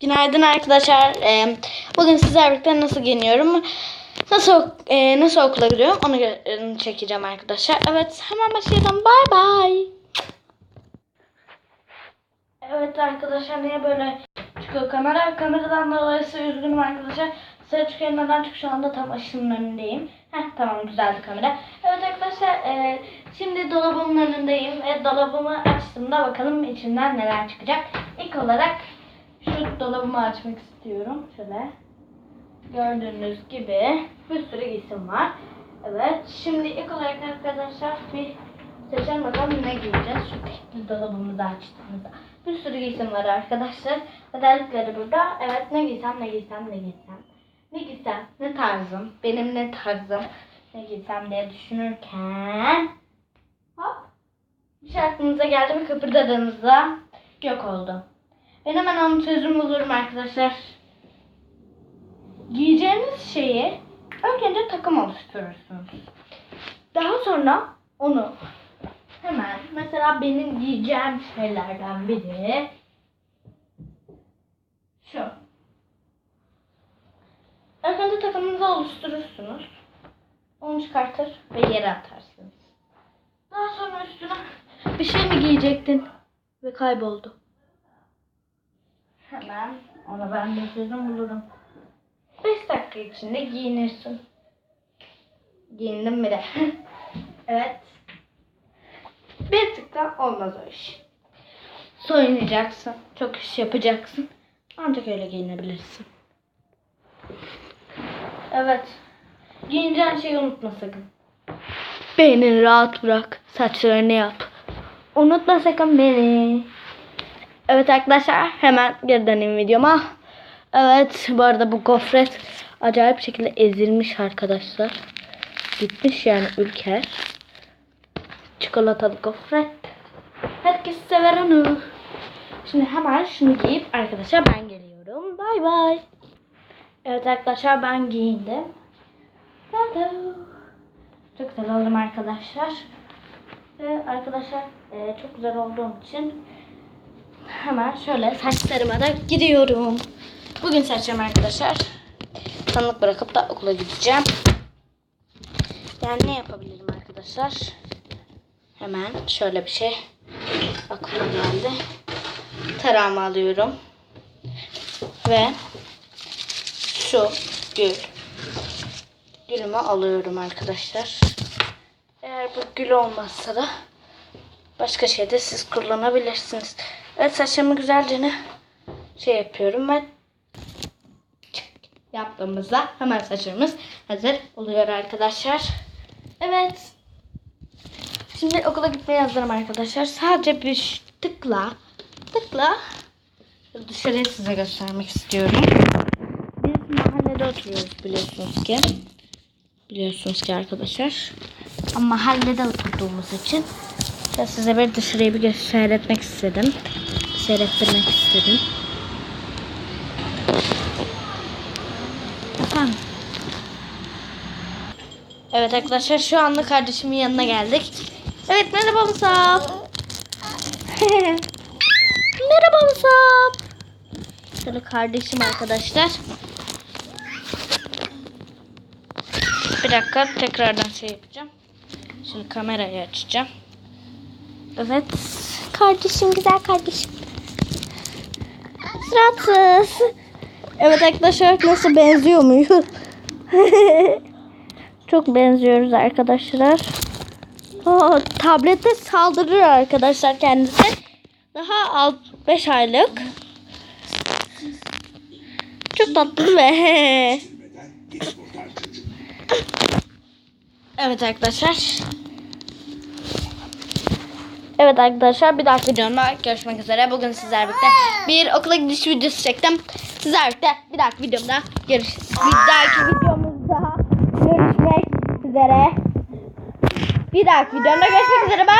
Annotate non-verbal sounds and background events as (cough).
Günaydın arkadaşlar. Ee, bugün sizlerle birlikte nasıl giyiniyorum, nasıl e, nasıl okula gidiyorum onu çekeceğim arkadaşlar. Evet hemen başlayalım. Bay bay. Evet arkadaşlar niye böyle çıkıyor kamera? Kameradan dolayı üzgünüm arkadaşlar. Selçuk neden çünkü şu anda tam aşının önündeyim. Heh tamam güzeldi kamera. Evet arkadaşlar e, şimdi dolabımın önündeyim ve dolabımı açtığımda bakalım içinden neler çıkacak. İlk olarak şu dolabımı açmak istiyorum. Şöyle. Gördüğünüz gibi bir sürü giysim var. Evet. Şimdi ilk olarak arkadaşlar bir seçelim bakalım ne giyeceğiz. Şu tekli dolabımızı açtığımızda. Bir sürü giysim var arkadaşlar. Özellikleri burada. Evet ne giysem ne giysem ne giysem. Ne giysem ne tarzım. Benim ne tarzım. Ne giysem diye düşünürken hop bir şey aklınıza geldi mi kıpırdadığınızda yok oldu. Ben hemen onun çözümü bulurum arkadaşlar. Giyeceğiniz şeyi önce önce takım oluşturursunuz. Daha sonra onu hemen mesela benim giyeceğim şeylerden biri şu. İlk önce takımınızı oluşturursunuz. Onu çıkartır ve yere atarsınız. Daha sonra üstüne bir şey mi giyecektin ve kayboldu. Hemen ona ben bir çözüm bulurum. 5 dakika içinde giyinirsin. Giyindim bile. (laughs) evet. Bir tıkta olmaz o iş. Soyunacaksın. Çok iş yapacaksın. Ancak öyle giyinebilirsin. Evet. Giyineceğin şeyi unutma sakın. Beynini rahat bırak. Saçlarını yap. Unutma sakın beni. Evet arkadaşlar hemen geri döneyim videoma. Evet bu arada bu gofret acayip şekilde ezilmiş arkadaşlar. Gitmiş yani ülker. Çikolatalı gofret. Herkes sever onu. Şimdi hemen şunu giyip arkadaşlar ben geliyorum. Bay bay. Evet arkadaşlar ben giyindim. Tada. Çok güzel oldum arkadaşlar. Ve arkadaşlar e, çok güzel olduğum için hemen şöyle saçlarıma da gidiyorum. Bugün saçlarım arkadaşlar. Tanık bırakıp da okula gideceğim. Yani ne yapabilirim arkadaşlar? Hemen şöyle bir şey aklıma geldi. Tarağımı alıyorum. Ve şu gül. Gülümü alıyorum arkadaşlar. Eğer bu gül olmazsa da başka şeyde siz kullanabilirsiniz. Evet saçlarımı güzelce ne şey yapıyorum ve yaptığımızda hemen saçlarımız hazır oluyor arkadaşlar. Evet. Şimdi okula gitmeye hazırım arkadaşlar. Sadece bir tıkla tıkla dışarıyı size göstermek istiyorum. Biz mahallede oturuyoruz biliyorsunuz ki. Biliyorsunuz ki arkadaşlar. Ama mahallede oturduğumuz için ben size bir dışarıyı bir seyretmek istedim. Seyrettirmek istedim. Efendim? Evet arkadaşlar şu anda kardeşimin yanına geldik. Evet merhaba Musab. (laughs) merhaba Musab. Şöyle kardeşim arkadaşlar. Bir dakika tekrardan şey yapacağım. Şimdi kamerayı açacağım. Evet. Kardeşim güzel kardeşim. Suratsız. Evet arkadaşlar nasıl benziyor muyuz? (laughs) Çok benziyoruz arkadaşlar. Aa, tablette saldırıyor arkadaşlar kendisi. Daha 5 aylık. Çok tatlı ve (laughs) Evet arkadaşlar. Evet arkadaşlar bir dahaki videomda görüşmek üzere. Bugün sizlerle birlikte bir okula gidiş videosu çektim. Sizlerle birlikte bir dahaki videomda görüşürüz. Bir dahaki videomuzda görüşmek üzere. Bir dahaki videomda görüşmek üzere. Bye.